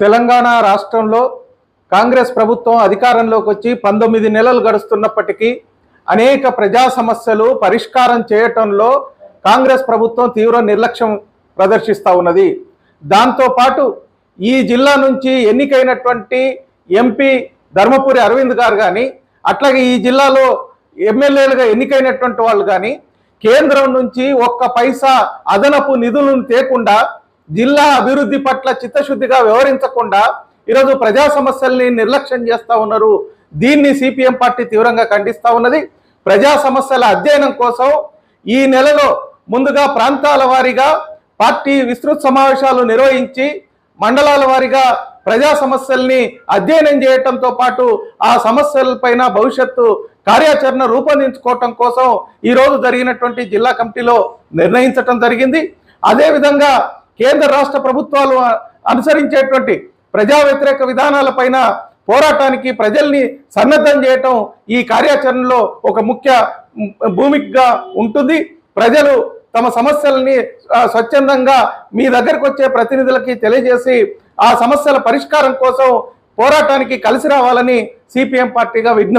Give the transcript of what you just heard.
తెలంగాణ రాష్ట్రంలో కాంగ్రెస్ ప్రభుత్వం అధికారంలోకి వచ్చి పంతొమ్మిది నెలలు గడుస్తున్నప్పటికీ అనేక ప్రజా సమస్యలు పరిష్కారం చేయటంలో కాంగ్రెస్ ప్రభుత్వం తీవ్ర నిర్లక్ష్యం ప్రదర్శిస్తూ ఉన్నది. దాంతోపాటు ఈ జిల్లా నుంచి ఎన్నికైనటువంటి ఎంపీ ధర్మపురి అరవింద్ గారు కానీ అట్లాగే ఈ జిల్లాలో ఎమ్మెల్యేలుగా ఎన్నికైనటువంటి వాళ్ళు కానీ కేంద్రం నుంచి ఒక్క పైసా అదనపు నిధులను తేకుండా జిల్లా అభివృద్ధి పట్ల చిత్తశుద్ధిగా వ్యవహరించకుండా ఈరోజు ప్రజా సమస్యల్ని నిర్లక్ష్యం చేస్తూ ఉన్నారు. దీన్ని సిపిఎం పార్టీ తీవ్రంగా ఖండిస్తూ ఉన్నది. ప్రజా సమస్యల అధ్యయనం కోసం ఈ నెలలో ముందుగా ప్రాంతాల వారీగా పార్టీ విస్తృత సమావేశాలు నిర్వహించి మండలాల వారీగా ప్రజా సమస్యల్ని అధ్యయనం చేయటంతో పాటు ఆ సమస్యలపైన భవిష్యత్తు కార్యాచరణ రూపొందించుకోవటం కోసం ఈరోజు జరిగినటువంటి జిల్లా కమిటీలో నిర్ణయించటం జరిగింది. అదేవిధంగా కేంద్ర రాష్ట్ర ప్రభుత్వాలు అనుసరించేటువంటి ప్రజా వ్యతిరేక విధానాలపైన పోరాటానికి ప్రజల్ని సన్నద్ధం చేయటం ఈ కార్యాచరణలో ఒక ముఖ్య భూమికగా ఉంటుంది. ప్రజలు తమ సమస్యల్ని స్వచ్ఛందంగా మీ దగ్గరకు వచ్చే ప్రతినిధులకి తెలియజేసి ఆ సమస్యల పరిష్కారం కోసం పోరాటానికి కలిసి రావాలని సిపిఎం పార్టీగా విజ్ఞప్తి